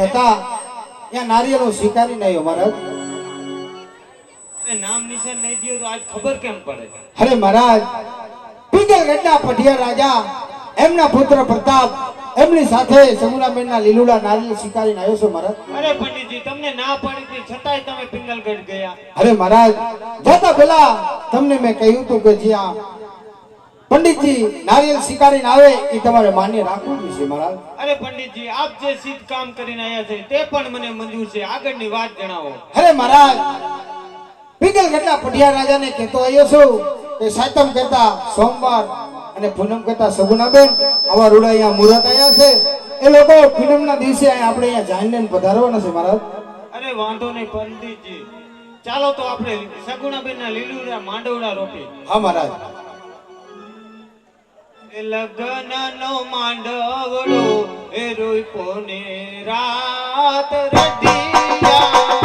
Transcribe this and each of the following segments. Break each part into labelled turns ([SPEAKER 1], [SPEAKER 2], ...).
[SPEAKER 1] ત્યાં નારિયેળ હું સ્વીકારી નહીં મહારાજ
[SPEAKER 2] નામ નિશાન નહીં દિયો તો આજ ખબર કેમ પડે?
[SPEAKER 1] અરે મહારાજ પિંગલગઢના પઢિયા રાજા એમના પુત્ર પ્રતાપ એમની સાથે સગુણાબેનના લીલુડા નારિયેળ સ્વીકારીને આવ્યો છું મહારાજ?
[SPEAKER 2] અરે પંડિતજી તમને ના પડી હતી છતાંય તમે પિંગલગઢ ગયા.
[SPEAKER 1] અરે મહારાજ જતા પેલા તમને મેં કહ્યું હતું કે જ્યાં પંડિતજી આવે એ તમારે માન્ય રાખવું છે મહારાજ.
[SPEAKER 2] અરે પંડિતજી આપ જે સિદ્ધ કામ કરીને આવ્યા છે તે પણ મને મંજૂર છે. આગળની વાત જણાવો.
[SPEAKER 1] અરે મહારાજ પિંગલગઢના પઢિયા રાજાને કહેતો આવ્યો છું કે સાતમ કરતા સોમવાર અને પૂનમ કરતા સગુનાબેન આવા રૂડા અહીંયા મુહૂર્ત આવ્યા છે. એ લોકો પૂનમના દિવસે આપણે અહીંયા જાણીને પધારવાના છે મહારાજ.
[SPEAKER 2] અરે વાંધો નહીં પંડિતજી. ચાલો તો આપણે સગુણાબેન ના લીલુડા માંડવડા રોપી
[SPEAKER 1] હા મહારાજ.
[SPEAKER 2] લગ્ન નો માંડવડો એ રોઈ ને રાત રઢિયા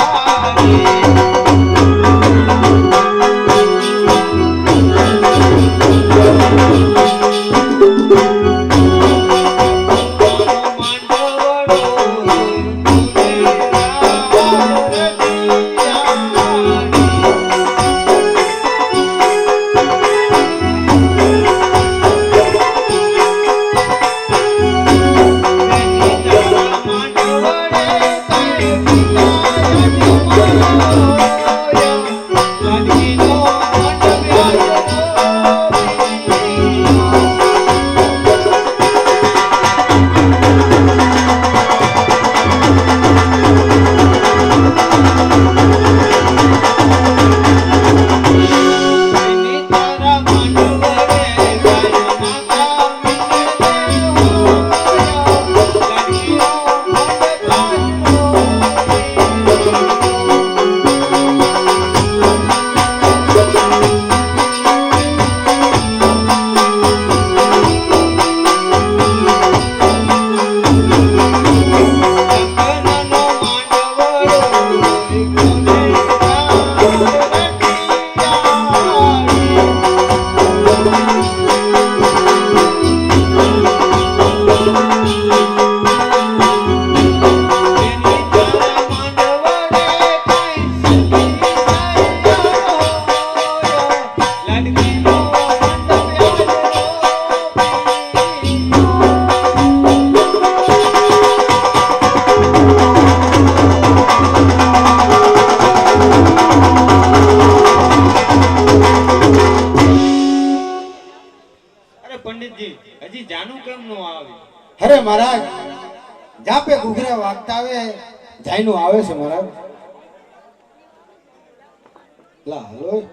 [SPEAKER 2] આવી.
[SPEAKER 1] અરે મહારાજ જાપે ઘૂઘરા વાગતા આવે જાયનું આવે છે મહારાજ. લા હલો